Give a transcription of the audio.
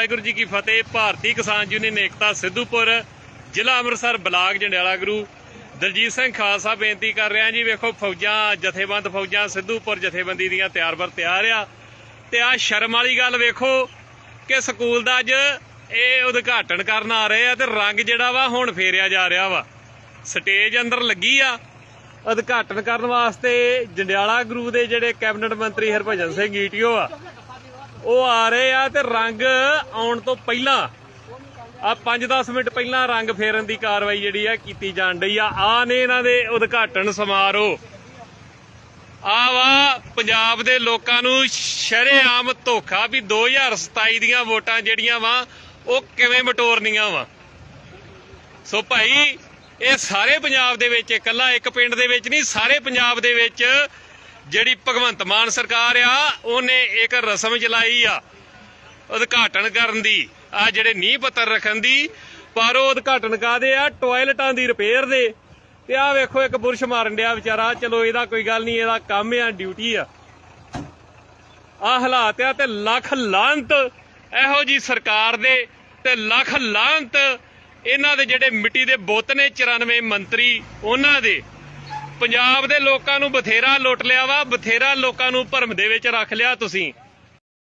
ਵਾਹਿਗੁਰੂ ਜੀ ਕੀ ਫਤਿਹ। ਭਾਰਤੀ ਕਿਸਾਨ ਯੂਨੀਅਨ ਏਕਤਾ ਸਿੱਧੂਪੁਰ, ਜ਼ਿਲ੍ਹਾ ਅੰਮ੍ਰਿਤਸਰ, ਬਲਾਕ ਜੰਡਿਆਲਾ ਗੁਰੂ। ਦਲਜੀਤ ਸਿੰਘ ਖਾਲਸਾ ਬੇਨਤੀ ਕਰ ਰਿਹਾ ਜੀ, ਵੇਖੋ ਫੌਜਾਂ, ਜਥੇਬੰਦ ਫੌਜਾਂ ਸਿੱਧੂਪੁਰ ਜਥੇਬੰਦੀ ਦੀਆਂ ਤਿਆਰ ਬਰ ਤਿਆਰ ਆ। ਤੇ ਆ ਸ਼ਰਮ ਵਾਲੀ ਗੱਲ ਵੇਖੋ ਕਿ ਸਕੂਲ ਦਾ ਅੱਜ ਇਹ ਉਦਘਾਟਨ ਕਰਨ ਆ ਰਹੇ ਆ ਤੇ ਰੰਗ ਜਿਹੜਾ ਵਾ ਹੁਣ ਫੇਰਿਆ ਜਾ ਰਿਹਾ ਵਾ। ਸਟੇਜ ਅੰਦਰ ਲੱਗੀ ਆ ਉਦਘਾਟਨ ਕਰਨ ਵਾਸਤੇ ਜੰਡਿਆਲਾ ਗੁਰੂ ਦੇ ਜਿਹੜੇ ਕੈਬਨਿਟ ਮੰਤਰੀ ਹਰਭਜਨ ਸਿੰਘ ਈਟੀਓ ਆ ਉਹ ਆ ਰਹੇ ਆ ਤੇ ਰੰਗ ਆਉਣ ਤੋਂ ਪਹਿਲਾਂ ਆ 5-10 ਮਿੰਟ ਪਹਿਲਾਂ ਰੰਗ ਫੇਰਨ ਦੀ ਕਾਰਵਾਈ ਜਿਹੜੀ ਆ ਕੀਤੀ ਜਾਣ ਡਈ ਆ। ਆ ਨੇ ਇਹਨਾਂ ਦੇ ਉਦਘਾਟਨ ਸਮਾਰੋਹ। ਆ ਵਾ ਪੰਜਾਬ ਦੇ ਲੋਕਾਂ ਨੂੰ ਸ਼ਰੇਆਮ ਧੋਖਾ ਵੀ 2027 ਦੀਆਂ ਵੋਟਾਂ ਜਿਹੜੀਆਂ ਵਾ, ਉਹ ਕਿਵੇਂ ਮਟੋਰਨੀਆਂ ਵਾ। ਸੋ ਭਾਈ, ਇਹ ਸਾਰੇ ਪੰਜਾਬ ਦੇ ਵਿੱਚ, ਇਕੱਲਾ ਇੱਕ ਪਿੰਡ ਦੇ ਵਿੱਚ ਨਹੀਂ, ਸਾਰੇ ਪੰਜਾਬ ਦੇ ਵਿੱਚ ਜਿਹੜੀ ਭਗਵੰਤ ਮਾਨ ਸਰਕਾਰ ਆ, ਉਹਨੇ ਇੱਕ ਰਸਮ ਚਲਾਈ ਆ ਉਦਘਾਟਨ ਕਰਨ ਦੀ। ਆ ਜਿਹੜੇ ਨੀਂਹ ਪੱਤਰ ਰੱਖਣ ਦੀ, ਪਰ ਉਹ ਉਦਘਾਟਨ ਕਾਦੇ ਆ? ਟਾਇਲਟਾਂ ਦੀ ਰਿਪੇਅਰ ਦੇ। ਤੇ ਆ ਵੇਖੋ, ਇੱਕ ਬੁਰਸ਼ ਮਾਰਨ ਡਿਆ ਵਿਚਾਰਾ। ਚਲੋ, ਇਹਦਾ ਕੋਈ ਗੱਲ ਨਹੀਂ, ਇਹਦਾ ਕੰਮ ਆ, ਡਿਊਟੀ ਆ। ਆ ਹਾਲਾਤ ਆ ਤੇ ਲੱਖ ਲਾਂਤ ਇਹੋ ਜੀ ਸਰਕਾਰ ਦੇ ਤੇ ਲੱਖ ਲਾਂਤ ਇਹਨਾਂ ਦੇ ਜਿਹੜੇ ਮਿੱਟੀ ਦੇ ਬੋਤ ਨੇ 94 ਮੰਤਰੀ ਉਹਨਾਂ ਦੇ। ਪੰਜਾਬ ਦੇ ਲੋਕਾਂ ਨੂੰ ਬਥੇਰਾ ਲੁੱਟ ਲਿਆ ਵਾ, ਬਥੇਰਾ ਲੋਕਾਂ ਨੂੰ ਭਰਮ ਦੇ ਵਿੱਚ ਰੱਖ ਲਿਆ ਤੁਸੀਂ।